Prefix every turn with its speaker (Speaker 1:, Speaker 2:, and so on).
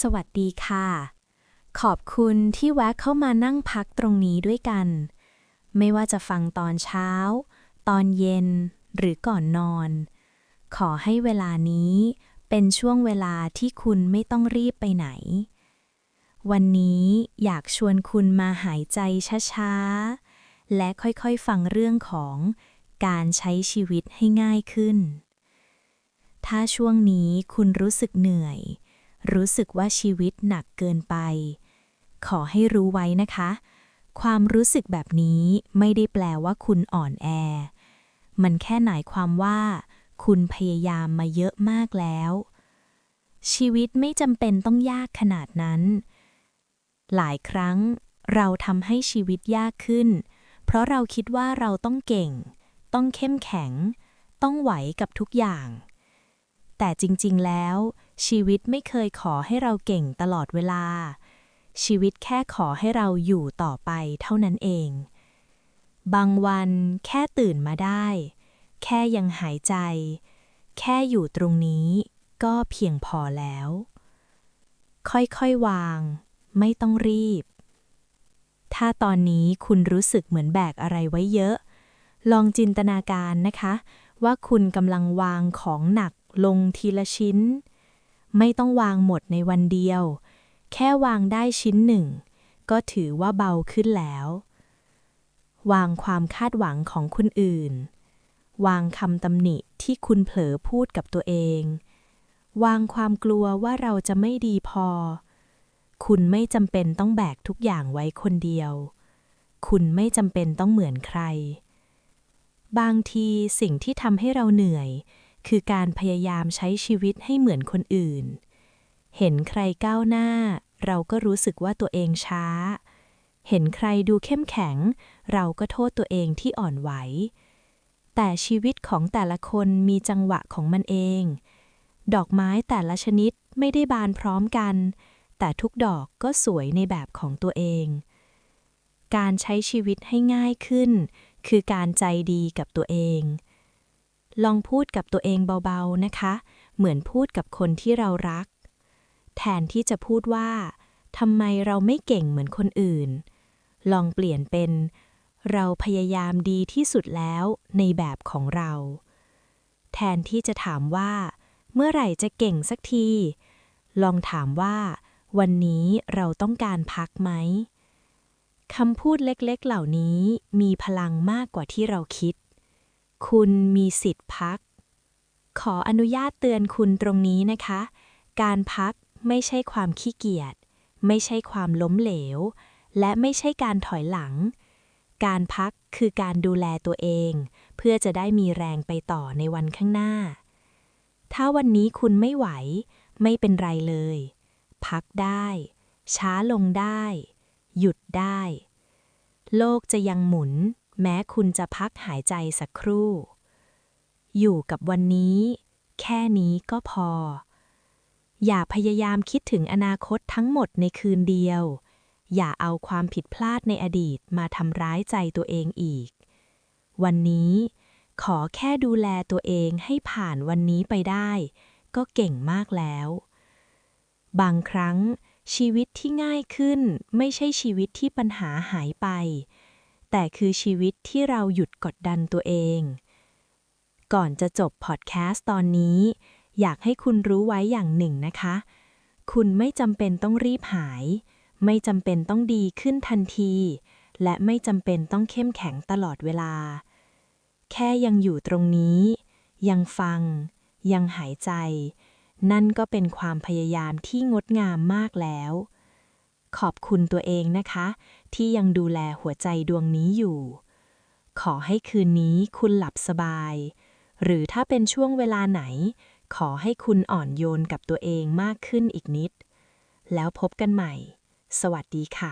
Speaker 1: สวัสดีค่ะ ขอบคุณที่แวะเข้ามานั่งพักตรงนี้ด้วยกัน ไม่ว่าจะฟังตอนเช้า ตอนเย็นหรือก่อนนอน ขอให้เวลานี้เป็นช่วงเวลาที่คุณไม่ต้องรีบไปไหน วันนี้อยากชวนคุณมาหายใจช้าๆ และค่อยๆฟังเรื่องของการใช้ชีวิตให้ง่ายขึ้น ถ้าช่วงนี้คุณรู้สึกเหนื่อย รู้สึกว่าชีวิตหนักเกินไป ขอให้รู้ไว้นะคะ ความรู้สึกแบบนี้ไม่ได้แปลว่าคุณอ่อนแอ มันแค่หมายความว่า คุณพยายามมาเยอะมากแล้ว ชีวิตไม่จำเป็นต้องยากขนาดนั้น หลายครั้งเราทำให้ชีวิตยากขึ้น เพราะเราคิดว่าเราต้องเก่ง ต้องเข้มแข็ง ต้องไหวกับทุกอย่าง แต่จริง ๆ แล้ว ชีวิตไม่เคยขอให้เราเก่งตลอดเวลา ชีวิตแค่ขอให้เราอยู่ต่อไปเท่านั้นเอง บางวันแค่ตื่นมาได้ แค่ยังหายใจ แค่อยู่ตรงนี้ก็เพียงพอแล้ว ค่อยๆวาง ไม่ต้องรีบ ถ้าตอนนี้คุณรู้สึกเหมือนแบกอะไรไว้เยอะ ลองจินตนาการนะคะ ว่าคุณกำลังวางของหนักลงทีละชิ้น ไม่ต้องวางหมดในวันเดียว แค่วางได้ชิ้นหนึ่ง ก็ถือว่าเบาขึ้นแล้ว วางความคาดหวังของคนอื่น วางคำตำหนิที่คุณเผลอพูดกับตัวเอง วางความกลัวว่าเราจะไม่ดีพอ คุณไม่จำเป็นต้องแบกทุกอย่างไว้คนเดียว คุณไม่จำเป็นต้องเหมือนใคร บางทีสิ่งที่ทำให้เราเหนื่อย คือการพยายามใช้ชีวิตให้เหมือนคนอื่น เห็นใครก้าวหน้า เราก็รู้สึกว่าตัวเองช้า เห็นใครดูเข้มแข็ง เราก็โทษตัวเองที่อ่อนไหว แต่ชีวิตของแต่ละคนมีจังหวะของมันเอง ดอกไม้แต่ละชนิดไม่ได้บานพร้อมกัน แต่ทุกดอกก็สวยในแบบของตัวเอง การใช้ชีวิตให้ง่ายขึ้น คือการใจดีกับตัวเอง ลองพูดกับตัวเองเบาๆนะคะ เหมือนพูดกับคนที่เรารัก แทนที่จะพูดว่าทำไมเราไม่เก่งเหมือนคนอื่น ลองเปลี่ยนเป็น เราพยายามดีที่สุดแล้วในแบบของเรา แทนที่จะถามว่า เมื่อไหร่จะเก่งสักที ลองถามว่า วันนี้เราต้องการพักไหมคำพูดเล็กๆเหล่านี้มีพลังมากกว่าที่เราคิด คุณมีสิทธิ์พัก ขออนุญาตเตือนคุณตรงนี้นะคะ การพักไม่ใช่ความขี้เกียจ ไม่ใช่ความล้มเหลว และไม่ใช่การถอยหลัง การพักคือการดูแลตัวเอง เพื่อจะได้มีแรงไปต่อในวันข้างหน้า ถ้าวันนี้คุณไม่ไหว ไม่เป็นไรเลย พักได้ ช้าลงได้ หยุดได้ โลกจะยังหมุน แม้คุณจะพักหายใจสักครู่ อยู่กับวันนี้ แค่นี้ก็พอ อย่าพยายามคิดถึงอนาคตทั้งหมดในคืนเดียว อย่าเอาความผิดพลาดในอดีตมาทำร้ายใจตัวเองอีก วันนี้ขอแค่ดูแลตัวเองให้ผ่านวันนี้ไปได้ ก็เก่งมากแล้ว บางครั้งชีวิตที่ง่ายขึ้นไม่ใช่ชีวิตที่ปัญหาหายไป แต่คือชีวิตที่เราหยุดกดดันตัวเอง ก่อนจะจบพอดแคสต์ตอนนี้ อยากให้คุณรู้ไว้อย่างหนึ่งนะคะ คุณไม่จำเป็นต้องรีบหาย ไม่จำเป็นต้องดีขึ้นทันที และไม่จำเป็นต้องเข้มแข็งตลอดเวลา แค่ยังอยู่ตรงนี้ ยังฟัง ยังหายใจ นั่นก็เป็นความพยายามที่งดงามมากแล้ว ขอบคุณตัวเองนะคะ ที่ยังดูแลหัวใจดวงนี้อยู่ ขอให้คืนนี้คุณหลับสบาย หรือถ้าเป็นช่วงเวลาไหน ขอให้คุณอ่อนโยนกับตัวเองมากขึ้นอีกนิด แล้วพบกันใหม่ สวัสดีค่ะ